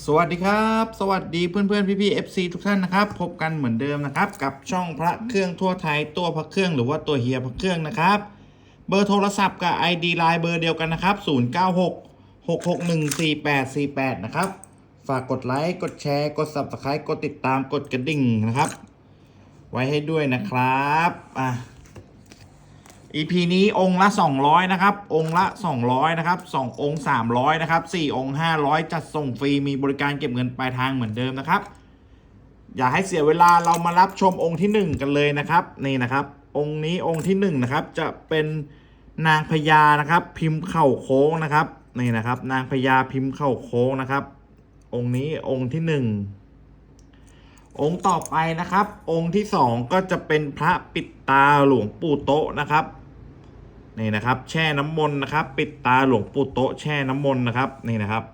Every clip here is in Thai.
สวัสดีครับ สวัสดีเพื่อนเพื่อนพี่พี่ๆ FC ทุกท่านนะครับ พบกันเหมือนเดิมนะครับ กับช่องพระเครื่องทั่วไทยตัวพระเครื่องหรือว่าตัวเฮียพระเครื่องนะครับ เบอร์โทรศัพท์กับ ID ไลน์เบอร์เดียวกันนะครับ 096 661 4848 นะครับ ฝากกดไลค์กดแชร์กด Subscribe กดติดตามกดกระดิ่งนะครับ ไว้ให้ด้วยนะครับอะ EP นี้องค์ละ 200 นะครับ องค์ละ 200 นะครับ 2 องค์ 300 นะครับ 4 องค์ 500 จัดส่งฟรี มีบริการเก็บเงินปลายทางเหมือนเดิมนะครับ อย่าให้เสียเวลาเรามารับชมองค์ที่ 1 กันเลยนะครับ นี่นะครับ องค์นี้องค์ที่ 1 นะครับ จะเป็นนางพญานะครับ พิมพ์เข่าโค้งนะครับ นี่นะครับ นางพญาพิมพ์เข่าโค้งนะครับ องค์นี้องค์ที่ 1องค์ต่อไปนะครับ องค์ที่สองก็จะเป็นพระปิดตาหลวงปู่โตะนะครับ นี่นะครับ แช่น้ำมนต์นะครับ ปิดตาหลวงปู่โตแช่น้ำมนต์นะครับนี่นะครับ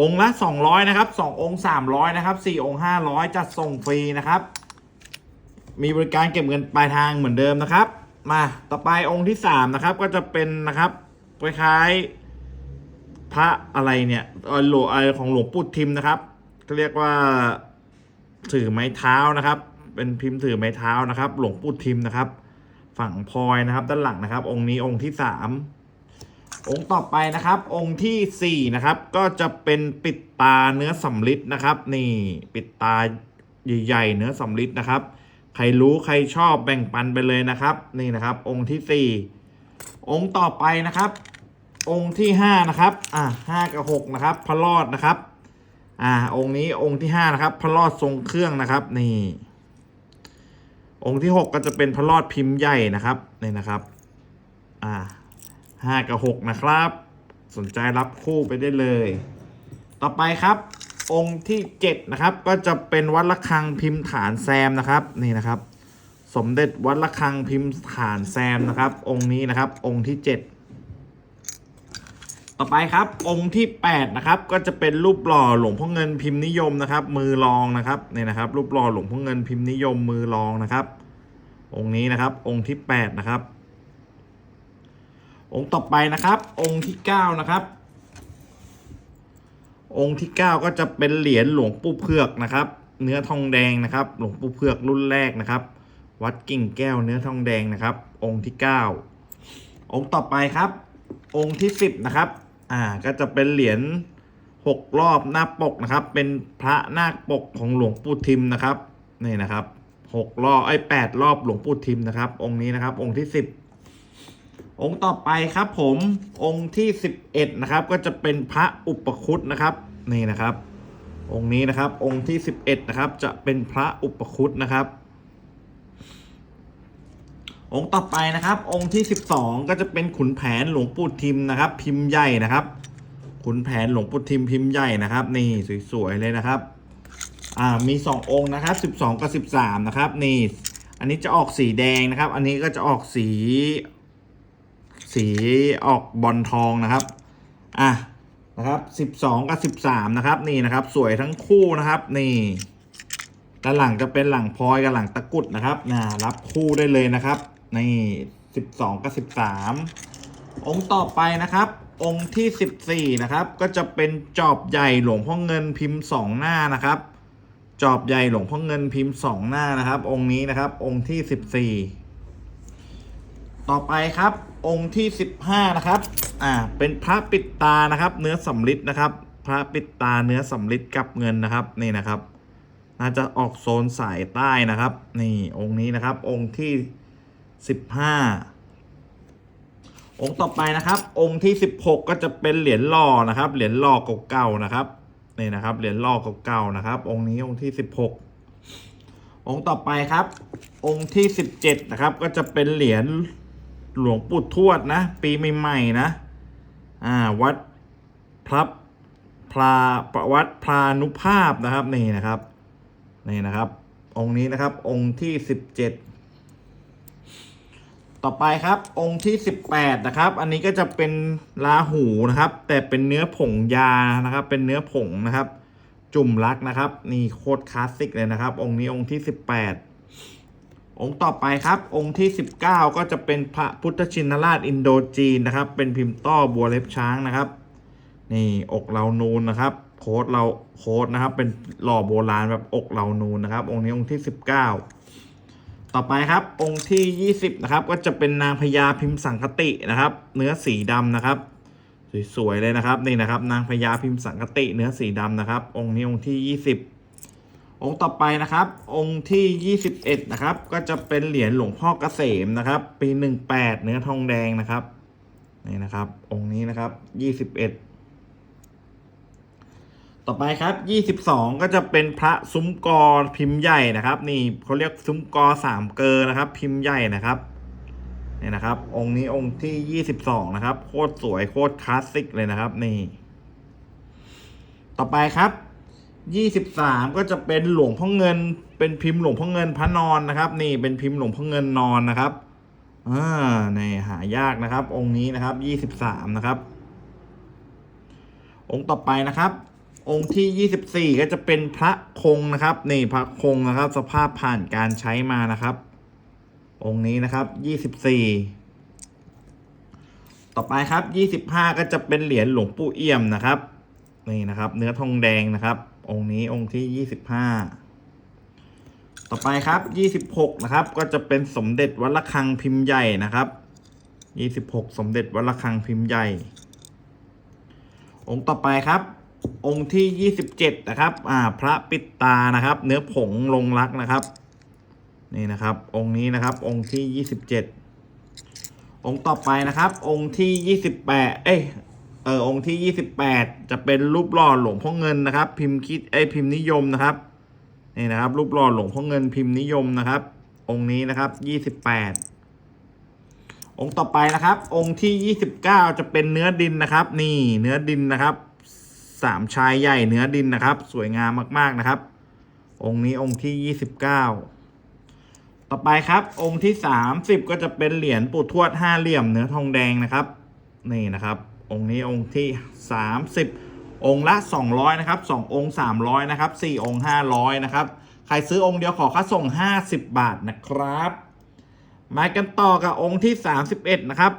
องค์ละ 200 นะครับสององค์ 300 นะครับสี่องค์ 500 จัดส่งฟรีนะครับ มีบริการเก็บเงินปลายทางเหมือนเดิมนะครับ มาต่อไปองค์ที่สามนะครับ ก็จะเป็นนะครับคล้ายๆพระอะไรเนี่ยอ่อหลวงอะไรของหลวงปู่ทิมนะครับก็เรียกว่าถือไม้เท้านะครับ เป็นพิมพ์ถือไม้เท้านะครับ หลวงปู่ทิมนะครับ ฝั่งพลอยนะครับ ด้านหลังนะครับ องค์นี้องค์ที่สามองค์ต่อไปนะครับ องค์ที่สี่นะครับ ก็จะเป็นปิดตาเนื้อสำลิดนะครับ นี่ปิดตาใหญ่ๆเนื้อสำลิดนะครับ ใครรู้ใครชอบแบ่งปันไปเลยนะครับ นี่นะครับ องค์ที่สี่องค์ต่อไปนะครับ องค์ที่ห้านะครับ อะห้ากับหกนะครับ พระรอดนะครับ อ่า องค์นี้องค์ที่ห้านะครับ พระรอดทรงเครื่องนะครับ นี่ องค์ที่หกก็จะเป็นพระรอดพิมพ์ใหญ่นะครับนี่นะครับอ่าห้ากับหกนะครับ สนใจรับคู่ไปได้เลย ต่อไปครับ องค์ที่เจ็ดนะครับ ก็จะเป็นวัดระฆังพิมพ์ฐานแซมนะครับนี่นะครับ สมเด็จวัดระฆังพิมพ์ฐานแซมนะครับ องค์นี้นะครับ องค์ที่เจ็ดต่อไปครับองค์ที่8นะครับก็จะเป็นรูปหล่อหลวงพ่อเงินพิมพ์นิยมนะครับ มือรองนะครับเนี่ยนะครับ รูปหล่อหลวงพ่อเงินพิมพ์นิยมมือรองนะครับ องค์นี้นะครับ องค์ที่ 8 นะครับ องค์ต่อไปนะครับ องค์ที่9นะครับ องค์ที่ 9 ก็จะเป็นเหรียญหลวงปู่เผือกนะครับ เนื้อทองแดงนะครับ หลวงปู่เผือกรุ่นแรกนะครับ วัดกิ่งแก้วเนื้อทองแดงนะครับ องค์ที่ 9 องค์ต่อไปครับ องค์ที่สิบนะครับ อ่า ก็จะเป็นเหรียญหกรอบหน้าปกนะครับ เป็นพระนาคปกของหลวงปู่ทิมนะครับ นี่นะครับ หกรอบไอ้แปดรอบหลวงปู่ทิมนะครับ องค์นี้นะครับ องค์ที่สิบองค์ต่อไปครับ ผมองค์ที่สิบเอ็ดนะครับ ก็จะเป็นพระอุปคุตนะครับนี่นะครับ องค์นี้นะครับ องค์ที่สิบเอ็ดนะครับ จะเป็นพระอุปคุตนะครับ องค์ต่อไปนะครับ องค์ที่12ก็จะเป็นขุนแผนหลวงปู่ทิมนะครับ พิมพ์ใหญ่นะครับ ขุนแผนหลวงปู่ทิมพิมพ์ใหญ่นะครับ นี่สวยๆเลยนะครับ อ่ามี2องค์นะครับ12กับ13นะครับนี่อันนี้จะออกสีแดงนะครับ อันนี้ก็จะออกสี สีออกบอลทองนะครับอะนะครับ12กับ13นะครับนี่นะครับ สวยทั้งคู่นะครับนี่ด้านหลังจะเป็นหลังพลอยกับหลังตะกุดนะครับนะรับคู่ได้เลยนะครับนี่สิบสองกับสิบสามองค์ต่อไปนะครับ องค์ที่สิบสี่นะครับ ก็จะเป็นจอบใหญ่หลวงพ่อเงินพิมพ์สองหน้านะครับ จอบใหญ่หลวงพ่อเงินพิมพ์สองหน้านะครับ องค์นี้นะครับ องค์ที่สิบสี่ต่อไปครับ องค์ที่สิบห้านะครับ อ่า เป็นพระปิดตานะครับ เนื้อสำริดนะครับ พระปิดตาเนื้อสำริดกับเงินนะครับ นี่นะครับ น่าจะออกโซนสายใต้นะครับ นี่องค์นี้นะครับ องค์ที่สิบห้าองค์ต่อไปนะครับ องค์ที่สิบหกก็จะเป็นเหรียญหล่อนะครับ เหรียญหล่อเก่าๆนะครับ นี่นะครับเหรียญล่อเก่าๆนะครับ องค์นี้องค์ที่สิบหกองค์ต่อไปครับ องค์ที่สิบเจ็ดนะครับ ก็จะเป็นเหรียญหลวงปู่ทวดนะ ปีใหม่ๆนะอ่าวัดพระพราประวัติพรานุภาพนะครับนี่นะครับนี่นะครับ องค์นี้นะครับองค์ที่สิบเจ็ด ต่อไปครับองค์ที่สิบแปดนะครับ อันนี้ก็จะเป็นลาหูนะครับ แต่เป็นเนื้อผงยานะครับ เป็นเนื้อผงนะครับ จุ่มรักนะครับ นี่โคตรคลาสสิกเลยนะครับ องค์นี้องค์ที่สิบแปดองค์ต่อไปครับ องค์ที่สิบเก้าก็จะเป็นพระพุทธชินราชอินโดจีนนะครับ เป็นพิมพ์ต้อบัวเล็บช้างนะครับ นี่อกเรานูนนะครับ โค้ดเราโค้ดนะครับ เป็นหล่อโบราณแบบอกเรานูนนะครับ องค์นี้องค์ที่สิบเก้า ต่อไปครับองค์ที่ยี่สิบนะครับ ก็จะเป็นนางพญาพิมพ์สังคตินะครับ เนื้อสีดำนะครับ สวยๆเลยนะครับนี่นะครับ นางพญาพิมพ์สังคติเนื้อสีดำนะครับ องค์นี้องค์ที่ยี่สิบองค์ต่อไปนะครับ องค์ที่ยี่สิบเอ็ดนะครับ ก็จะเป็นเหรียญหลวงพ่อเกษมนะครับ ปีหนึ่งแปดเนื้อทองแดงนะครับนี่นะครับ องค์นี้นะครับยี่สิบเอ็ด ต่อไปครับยี่สิบสองก็จะเป็นพระซุ้มกอพิมพ์ใหญ่นะครับ นี่เขาเรียกซุ้มกอสามเกลอนะครับ พิมพ์ใหญ่นะครับนี่นะครับ องค์นี้องค์ที่ยี่สิบสองนะครับ โคตรสวยโคตรคลาสสิกเลยนะครับ นี่ ต่อไปครับยี่สิบสามก็จะเป็นหลวงพ่อเงิน เป็นพิมพ์หลวงพ่อเงินพระนอนนะครับ นี่เป็นพิมพ์หลวงพ่อเงินนอนนะครับอ่าในหายากนะครับ องค์นี้นะครับยี่สิบสามนะครับ องค์ต่อไปนะครับ องค์ที่ 24 ก็จะเป็นพระคงนะครับนี่พระคงนะครับ สภาพผ่านการใช้มานะครับ องค์นี้นะครับ 24 ต่อไปครับ 25 ก็จะเป็นเหรียญหลวงปู่เอี่ยมนะครับนี่นะครับ เนื้อทองแดงนะครับ องค์นี้องค์ที่ 25 ต่อไปครับ 26 นะครับ ก็จะเป็นสมเด็จวัดระฆังพิมพ์ใหญ่นะครับ 26 สมเด็จวัดระฆังพิมพ์ใหญ่ องค์ต่อไปครับ องค์ที่27นะครับ อ่า พระปิดตานะครับ เนื้อผงลงรักนะครับ นี่นะครับ องค์นี้นะครับ องค์ที่27องค์ต่อไปนะครับ องค์ที่28เอ้ยเออองค์ที่28จะเป็นรูปหล่อหลวงพ่อเงินนะครับ พิมพ์คิดเอ้พิมพ์นิยมนะครับนี่นะครับ รูปหล่อหลวงพ่อเงินพิมพ์นิยมนะครับ องค์นี้นะครับ28องค์ต่อไปนะครับ องค์ที่29จะเป็นเนื้อดินนะครับ นี่เนื้อดินนะครับ สามชายใหญ่เนื้อดินนะครับ สวยงามมาก ๆนะครับ องค์นี้องค์ที่29ต่อไปครับ องค์ที่30ก็จะเป็นเหรียญปู่ทวดห้าเหลี่ยมเนื้อทองแดงนะครับ นี่นะครับ องค์นี้องค์ที่30องค์ละ200นะครับ2องค์300นะครับ4องค์500นะครับใครซื้อองค์เดียวขอค่าส่ง50บาทนะครับมากันต่อกับองค์ที่31นะครับ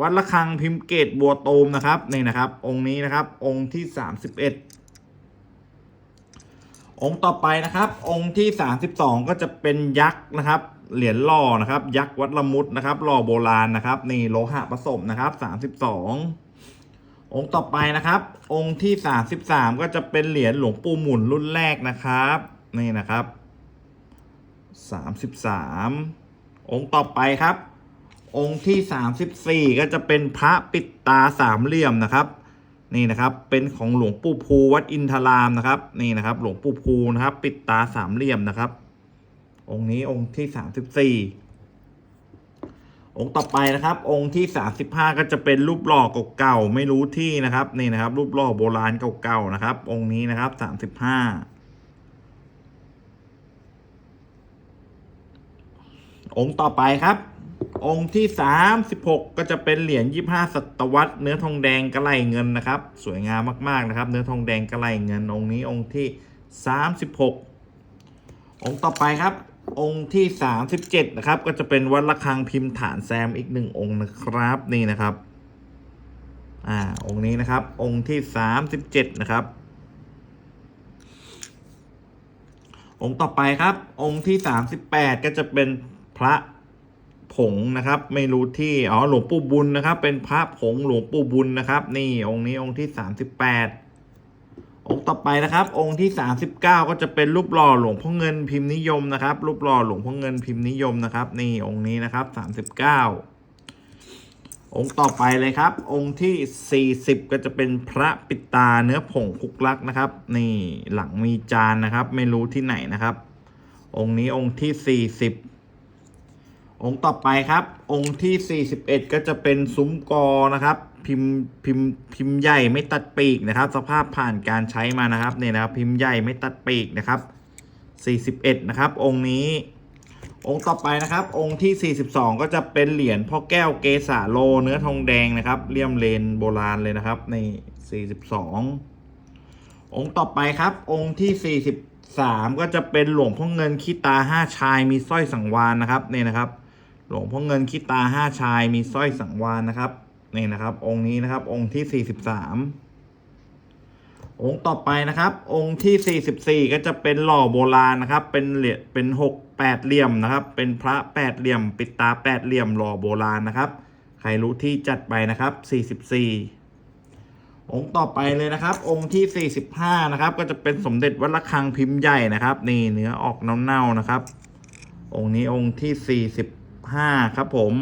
วัดระฆังพิมพ์เกตบัวโตมนะครับนี่นะครับ องค์นี้นะครับ องค์ที่31องค์ต่อไปนะครับ องค์ที่32ก็จะเป็นยักษ์นะครับเหรียญหล่อนะครับ ยักษ์วัดละมุดนะครับหล่อโบราณนะครับนี่โลหะผสมนะครับ32องค์ต่อไปนะครับ องค์ที่33ก็จะเป็นเหรียญหลวงปู่หมุนรุ่นแรกนะครับนี่นะครับ33องค์ต่อไปครับ องค์ที่ 34 ก็จะเป็นพระปิดตาสามเหลี่ยมนะครับ นี่นะครับเป็นของหลวงปู่ภูวัดอินทรามนะครับ นี่นะครับ หลวงปู่ภูนะครับ ปิดตาสามเหลี่ยมนะครับ องค์นี้องค์ที่ 34 องค์ต่อไปนะครับ องค์ที่ 35 ก็จะเป็นรูปหล่อเก่าๆไม่รู้ที่นะครับ นี่นะครับ รูปหล่อโบราณเก่าๆนะครับ องค์นี้นะครับ 35องค์ต่อไปครับ องค์ที่ 36 ก็จะเป็นเหรียญ25 ศตวรรษเนื้อทองแดงกระไหลเงินนะครับ สวยงามมากๆนะครับ เนื้อทองแดงกระไหลเงิน องค์นี้องค์ที่ 36 องค์ต่อไปครับ องค์ที่ 37 นะครับ ก็จะเป็นวัดระฆังพิมพ์ฐานแซมอีกหนึ่งองค์นะครับนี่นะครับอ่าองค์นี้นะครับ องค์ที่ 37 นะครับองค์ต่อไปครับ องค์ที่ 38 ก็จะเป็นพระ ผงนะครับ ไม่รู้ที่อ๋อหลวงปู่บุญนะครับ เป็นพระผงหลวงปู่บุญนะครับ นี่องค์นี้องค์ที่38องค์ต่อไปนะครับ องค์ที่ 39 ก็จะเป็นรูปหล่อหลวงพ่อเงินพิมพ์นิยมนะครับ รูปหล่อหลวงพ่อเงินพิมพ์นิยมนะครับ นี่องค์นี้นะครับ 39 องค์ต่อไปเลยครับ องค์ที่ 40 ก็จะเป็นพระปิดตาเนื้อผงคุกลักนะครับ นี่หลังมีจานนะครับ ไม่รู้ที่ไหนนะครับ องค์นี้องค์ที่ 40 องค์ต่อไปครับ องค์ที่ 41 ก็จะเป็นซุ้มกอนะครับ พิมพ์พิมพ์พิมพ์ใหญ่ไม่ตัดปีกนะครับ สภาพผ่านการใช้มานะครับเนี่ยนะครับ พิมพ์ใหญ่ไม่ตัดปีกนะครับ 41 นะครับ องค์นี้ องค์ต่อไปนะครับ องค์ที่ 42 ก็จะเป็นเหรียญพ่อแก้วเกษาโลเนื้อทองแดงนะครับเลี่ยมเลนโบราณเลยนะครับใน 42 องค์ต่อไปครับ องค์ที่ 43 ก็จะเป็นหลวงพ่อเงินขี้ตาห้าชายมีสร้อยสังวานนะครับเนี่ยนะครับ หลวงพ่อเงินขี้ตาห้าชายมีสร้อยสังวานนะครับนี่นะครับ องค์นี้นะครับ องค์ที่43องค์ต่อไปนะครับ องค์ที่44ก็จะเป็นหล่อโบราณนะครับ เป็นเหรียญเป็นหกแปดเหลี่ยมนะครับ เป็นพระแปดเหลี่ยม ปิดตาแปดเหลี่ยมหล่อโบราณนะครับ ใครรู้ที่จัดไปนะครับ44องค์ต่อไปเลยนะครับ องค์ที่ 45 นะครับ ก็จะเป็นสมเด็จวัดระฆังพิมพ์ใหญ่นะครับ นี่เนื้อออกเน่าๆนะครับ องค์นี้องค์ที่ 45ครับผม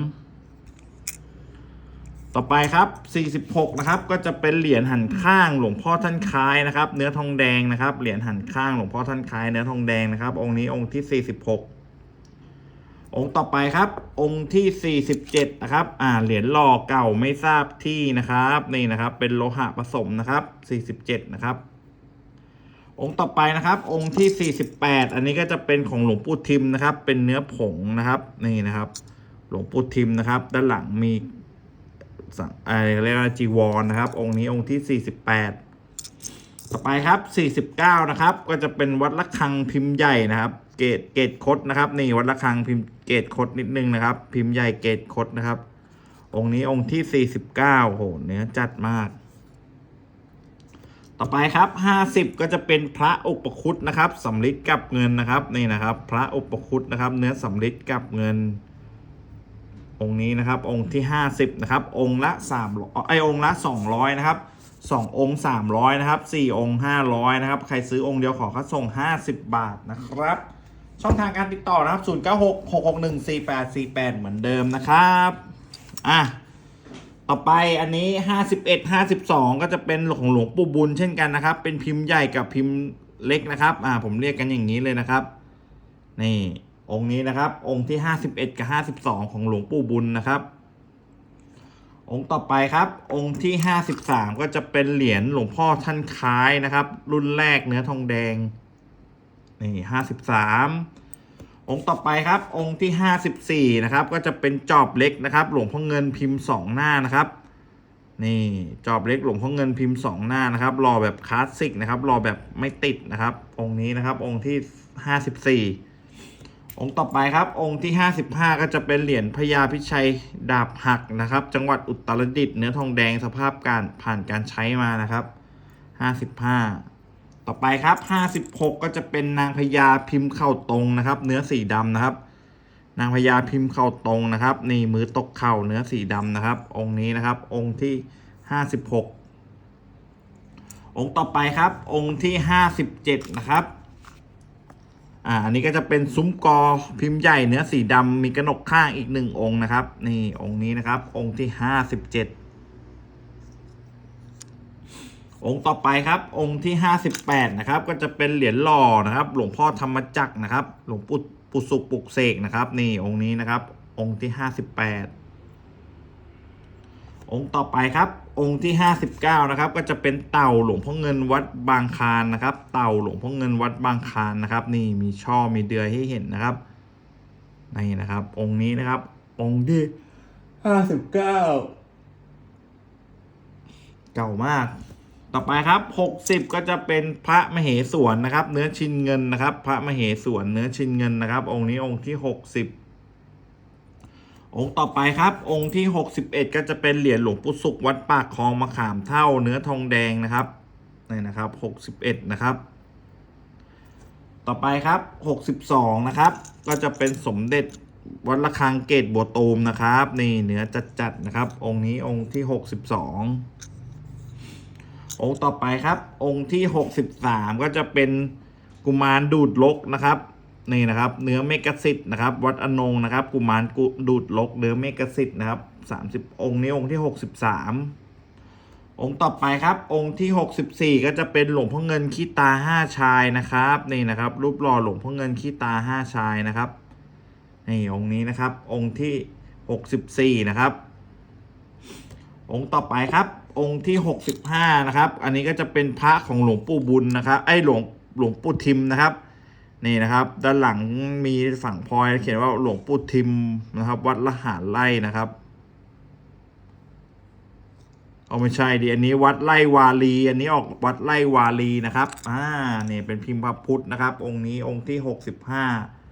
ต่อไปครับ46นะครับ ก็จะเป็นเหรียญหันข้างหลวงพ่อท่านคล้ายนะครับ เนื้อทองแดงนะครับ เหรียญหันข้างหลวงพ่อท่านคล้ายเนื้อทองแดงนะครับ องค์นี้องค์ที่46องค์ต่อไปครับ องค์ที่ 47 นะครับ อ่า เหรียญหล่อเก่าไม่ทราบที่นะครับ นี่นะครับ เป็นโลหะผสมนะครับ 47 นะครับ องค์ต่อไปนะครับ องค์ที่ 48 อันนี้ก็จะเป็นของหลวงปู่ทิมนะครับ เป็นเนื้อผงนะครับนี่นะครับ หลวงปู่ทิมนะครับ ด้านหลังมีอะไรเรียกว่าจีวรนะครับ องค์นี้องค์ที่ 48 ต่อไปครับ 49 นะครับ ก็จะเป็นวัดระฆังพิมพ์ใหญ่นะครับ เกตเกตคดนะครับ นี่วัดระฆังพิมพ์เกตคดนิดนึงนะครับ พิมพ์ใหญ่เกตคดนะครับ องค์นี้องค์ที่ 49โหเนื้อจัดมาก ต่อไปครับ 50 ก็จะเป็นพระอุปคุตนะครับสำริดกับเงินนะครับนี่นะครับ พระอุปคุตนะครับ เนื้อสำริดกับเงิน องค์นี้นะครับ องค์ที่ 50นะครับ องค์ละ3ไอองค์ละ 200 นะครับ 2 องค์ 300 นะครับ 4 องค์ 500 นะครับ ใครซื้อองค์เดียวขอค่าส่ง 50 บาทนะครับ ช่องทางการติดต่อนะครับ 096 661 4848 เหมือนเดิมนะครับ อะ ต่อไปอันนี้51 52ก็จะเป็นของหลวงปู่บุญเช่นกันนะครับ เป็นพิมพ์ใหญ่กับพิมพ์เล็กนะครับ อ่า ผมเรียกกันอย่างนี้เลยนะครับ นี่ องค์นี้นะครับ องค์ที่51กับ52ของหลวงปู่บุญนะครับ องค์ต่อไปครับ องค์ที่53ก็จะเป็นเหรียญหลวงพ่อท่านคล้ายนะครับ รุ่นแรกเนื้อทองแดง นี่53 องค์ต่อไปครับองค์ที่ 54 นะครับ ก็จะเป็นจอบเล็กนะครับ หลวงพ่อเงินพิมพ์ 2 หน้านะครับ นี่จอบเล็กหลวงพ่อเงินพิมพ์ 2 หน้านะครับรอแบบคลาสสิกนะครับรอแบบไม่ติดนะครับ องค์นี้นะครับองค์ที่ 54 องค์ต่อไปครับองค์ที่ 55 ก็จะเป็นเหรียญพญาพิชัยดาบหักนะครับ จังหวัดอุตรดิตถ์เนื้อทองแดงสภาพการผ่านการใช้มานะครับ 55 ต่อไปครับ 56 ก็จะเป็นนางพญาพิมพ์เข่าตรงนะครับ เนื้อสีดำนะครับ นางพญาพิมพ์เข่าตรงนะครับ นี่มือตกเข่าเนื้อสีดำนะครับ องค์นี้นะครับ องค์ที่ 56 องค์ต่อไปครับ องค์ที่ 57 นะครับ อ่าอันนี้ก็จะเป็นซุ้มกอพิมพ์ใหญ่เนื้อสีดำมีกระหนกข้างอีกหนึ่งองค์นะครับ นี่องค์นี้นะครับ องค์ที่ 57 องค์ต่อไปครับ องค์ที่ 58 นะครับ ก็จะเป็นเหรียญหล่อนะครับ หลวงพ่อธรรมจักรนะครับ หลวงปู่ปุสุกปุกเสกนะครับ นี่องค์นี้นะครับ องค์ที่ 58 องค์ต่อไปครับ องค์ที่ 59 นะครับ ก็จะเป็นเต่าหลวงพ่อเงินวัดบางคานนะครับ เต่าหลวงพ่อเงินวัดบางคานนะครับ นี่มีช่อมีเดือยให้เห็นนะครับนี่นะครับ องค์นี้นะครับ องค์ที่ 59 เก่ามาก ต่อไปครับ 60 ก็จะเป็นพระมเหสวนนะครับ เนื้อชินเงินนะครับ พระมเหสวนเนื้อชินเงินนะครับ องค์นี้องค์ที่ 60 องค์ต่อไปครับ องค์ที่ 61 ก็จะเป็นเหรียญหลวงปู่สุขวัดปากคลองมะขามเท่าเนื้อทองแดงนะครับนี่นะครับ 61 นะครับ ต่อไปครับ 62 นะครับ ก็จะเป็นสมเด็จวัดระฆังเกตบัวตูมนะครับ นี่เนื้อจัดๆนะครับ องค์นี้องค์ที่ 62 องค์ต่อไปครับ องค์ที่ 63 ก็จะเป็นกุมารดูดลกนะครับนี่นะครับ เนื้อเมกสิทธ์นะครับ วัดอนงนะครับ กุมารกุดูดลกเนื้อเมกสิทธ์นะครับ30องค์นี้องค์ที่63องค์ต่อไปครับ องค์ที่64ก็จะเป็นหลวงพ่อเงินขี้ตาห้าชายนะครับนี่นะครับ รูปหล่อหลวงพ่อเงินขี้ตาห้าชายนะครับนี่องค์นี้นะครับ องค์ที่64นะครับ องค์ต่อไปครับ องค์ที่ 65 นะครับ อันนี้ก็จะเป็นพระของหลวงปู่บุญนะครับ ไอ้หลวงหลวงปู่ทิมนะครับ นี่นะครับ ด้านหลังมีฝั่งพลอยเขียนว่าหลวงปู่ทิมนะครับ วัดละหารไร่นะครับเอาไม่ใช่ดิอันนี้วัดไร่วาลี อันนี้ออกวัดไร่วาลีนะครับ อ่าเนี่ยเป็นพิมพ์พระพุทธนะครับ องค์นี้องค์ที่65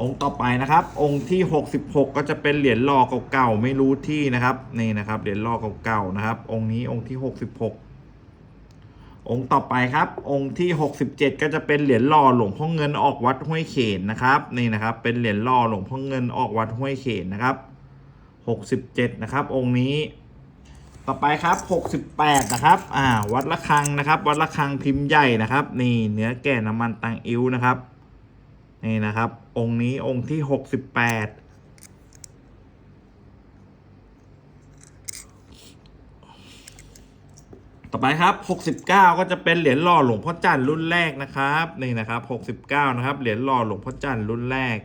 องค์ต่อไปนะครับ องค์ที่ 66 ก็จะเป็นเหรียญหล่อเก่าๆไม่รู้ที่นะครับนี่นะครับเหรียญหล่อเก่าๆนะครับ องค์นี้องค์ที่ 66 องค์ต่อไปครับ องค์ที่ 67 ก็จะเป็นเหรียญหล่อหลวงพ่อเงินออกวัดห้วยเขนนะครับนี่นะครับ เป็นเหรียญหล่อหลวงพ่อเงินออกวัดห้วยเขนนะครับ 67 นะครับ องค์นี้ต่อไปครับ 68 นะครับ อ่า วัดละคังนะครับ วัดละคังพิมพ์ใหญ่นะครับ นี่ เนื้อแก่น้ำมันตังอิ้วนะครับ นี่นะครับ องค์นี้องค์ที่68ต่อไปครับ 69 ก็จะเป็นเหรียญหล่อหลวงพ่อจันทร์รุ่นแรกนะครับนี่นะครับ 69 นะครับ เหรียญหล่อหลวงพ่อจันทร์รุ่นแรก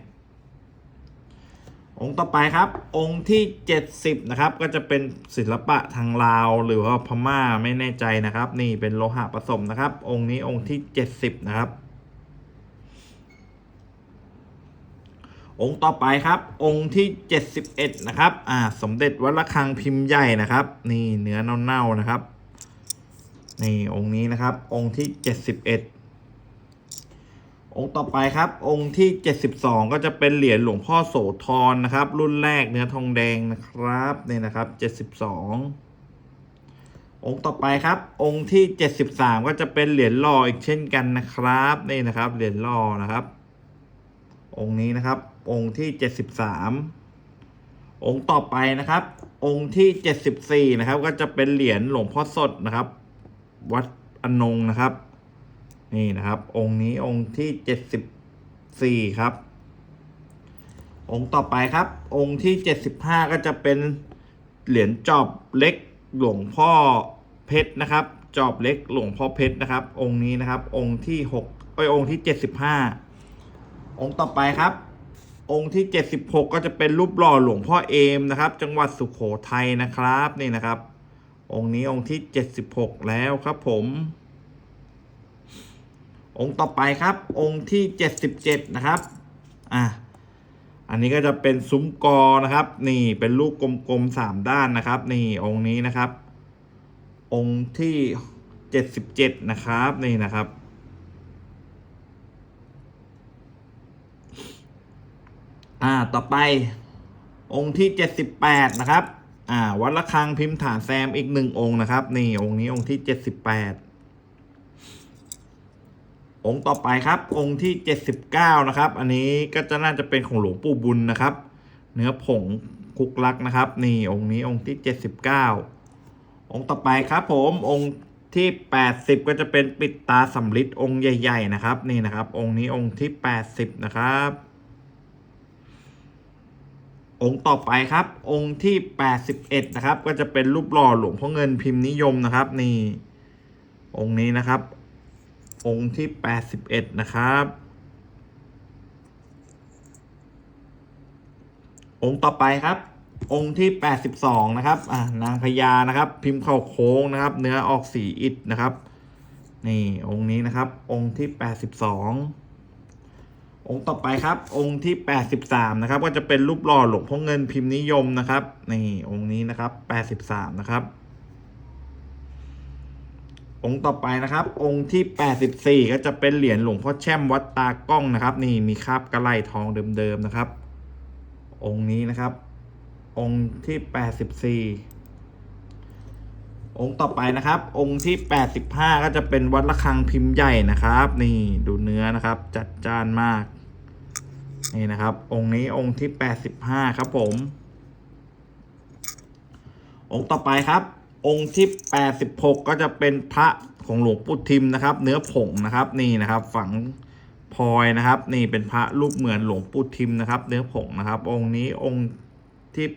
องค์ต่อไปครับ องค์ที่ 70 นะครับ ก็จะเป็นศิลปะทางลาวหรือว่าพม่าไม่แน่ใจนะครับ นี่เป็นโลหะผสมนะครับ องค์นี้องค์ที่ 70 นะครับ องค์ต่อไปครับ องค์ที่ 71 นะครับอ่าสมเด็จวัดระฆังพิมพ์ใหญ่นะครับ นี่เนื้อเน่าๆนะครับ นี่องค์นี้นะครับ องค์ที่ 71 องค์ต่อไปครับ องค์ที่ 72 ก็จะเป็นเหรียญหลวงพ่อโสธรนะครับ รุ่นแรกเนื้อทองแดงนะครับนี่นะครับ 72องค์ต่อไปครับ องค์ที่ 73 ก็จะเป็นเหรียญหล่ออีกเช่นกันนะครับ นี่นะครับ เหรียญหล่อนะครับ องค์นี้นะครับ องค์ที่ 73 องค์ต่อไปนะครับ องค์ที่ 74 นะครับ ก็จะเป็นเหรียญหลวงพ่อสดนะครับ วัดอนงนะครับ นี่นะครับ องค์นี้องค์ที่เจ็ดสิบสี่ครับ องค์ต่อไปครับ องค์ที่เจ็ดสิบห้าก็จะเป็นเหรียญจอบเล็กหลวงพ่อเพชรนะครับ จอบเล็กหลวงพ่อเพชรนะครับ องค์นี้นะครับ องค์ที่หกเอ้ยองค์ที่เจ็ดสิบห้าองค์ต่อไปครับ องค์ที่เจ็ดสิบหกก็จะเป็นรูปหล่อหลวงพ่อเอมนะครับ จังหวัดสุโขทัยนะครับนี่นะครับ องค์นี้องค์ที่เจ็ดสิบหกแล้วครับผม องค์ต่อไปครับ องค์ที่เจ็ดสิบเจ็ดนะครับอะอันนี้ก็จะเป็นซุ้มกอนะครับ นี่เป็นลูกกลมๆสามด้านนะครับ นี่องค์นี้นะครับ องค์ที่เจ็ดสิบเจ็ดนะครับนี่นะครับ อ่าต่อไปองค์ที่เจ็ดสิบแปดนะครับ อ่า วัดระฆังพิมพ์ฐานแซมอีกหนึ่งองค์นะครับ นี่องค์นี้องค์ที่เจ็ดสิบแปดองค์ต่อไปครับ องค์ที่ 79 นะครับ อันนี้ก็จะน่าจะเป็นของหลวงปู่บุญนะครับ เนื้อผงคุกลักนะครับ นี่องค์นี้องค์ที่ 79 องค์ต่อไปครับผมองค์ที่ 80 ก็จะเป็นปิดตาสำลิดองค์ใหญ่ ๆ นะครับ นี่นะครับ องค์นี้องค์ที่ 80 นะครับ องค์ต่อไปครับ องค์ที่ 81 นะครับ ก็จะเป็นรูปหล่อหลวงพ่อเงินพิมพ์นิยมนะครับ นี่ องค์นี้นะครับ องค์ที่ 81 นะครับ องค์ต่อไปครับ องค์ที่ 82 นะครับอ่านางพญานะครับ พิมพ์เข้าโค้งนะครับ เนื้อออกสีอิฐนะครับ นี่องค์นี้นะครับ องค์ที่ 82 องค์ต่อไปครับ องค์ที่ 83 นะครับ ก็จะเป็นรูปหล่อหลวงพ่อเงินพิมพ์นิยมนะครับนี่องค์นี้นะครับ 83 นะครับ องค์ต่อไปนะครับ องค์ที่ 84 ก็จะเป็นเหรียญหลวงพ่อแช่มวัดตากล้องนะครับ นี่มีคราบกระไลทองเดิมๆนะครับ องค์นี้นะครับ องค์ที่ 84องค์ต่อไปนะครับ องค์ที่ 85 ก็จะเป็นวัดระฆังพิมพ์ใหญ่นะครับ นี่ดูเนื้อนะครับ จัดจ้านมาก นี่นะครับ องค์นี้องค์ที่85ครับผม องค์ต่อไปครับ องค์ที่86ก็จะเป็นพระของหลวงปู่ทิมนะครับ เนื้อผงนะครับ นี่นะครับ ฝังพลอยนะครับ นี่เป็นพระรูปเหมือนหลวงปู่ทิมนะครับ เนื้อผงนะครับ องค์นี้องค์ที่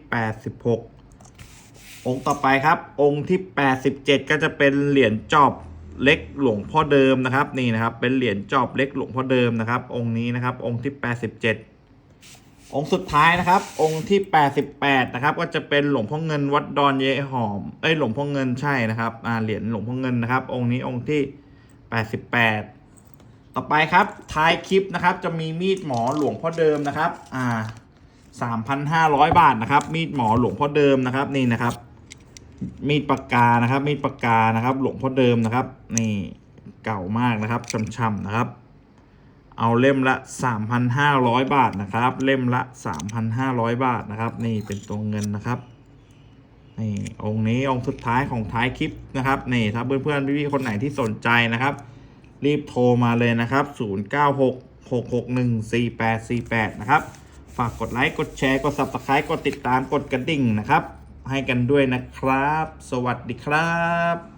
86องค์ต่อไปครับ องค์ที่87ก็จะเป็นเหรียญจอบ เล็กหลวงพ่อเดิมนะครับ นี่นะครับ เป็นเหรียญจอบเล็กหลวงพ่อเดิมนะครับ องค์นี้นะครับ องค์ที่ 87 องค์สุดท้ายนะครับ องค์ที่ 88 นะครับ ก็จะเป็นหลวงพ่อเงินวัดดอนเยหอมเอ้ยหลวงพ่อเงินใช่นะครับอ่าเหรียญหลวงพ่อเงินนะครับ องค์นี้องค์ที่ 88 ต่อไปครับท้ายคลิปนะครับ จะมีมีดหมอหลวงพ่อเดิมนะครับ อ่า 3,500 บาทนะครับ มีดหมอหลวงพ่อเดิมนะครับนี่นะครับ มีดปากกานะครับ มีดปากกานะครับ หลวงพ่อเดิมนะครับ นี่เก่ามากนะครับช่ำๆนะครับ เอาเล่มละ 3,500 บาทนะครับ เล่มละ 3,500 บาทนะครับ นี่เป็นตัวเงินนะครับนี่องค์นี้องค์สุดท้ายของท้ายคลิปนะครับนี่ถ้าเพื่อนๆพี่ๆคนไหนที่สนใจนะครับ รีบโทรมาเลยนะครับ 0966614848 นะครับ ฝากกดไลค์กดแชร์กด Subscribe กดติดตามกดกระดิ่งนะครับ ให้กันด้วยนะครับ สวัสดีครับ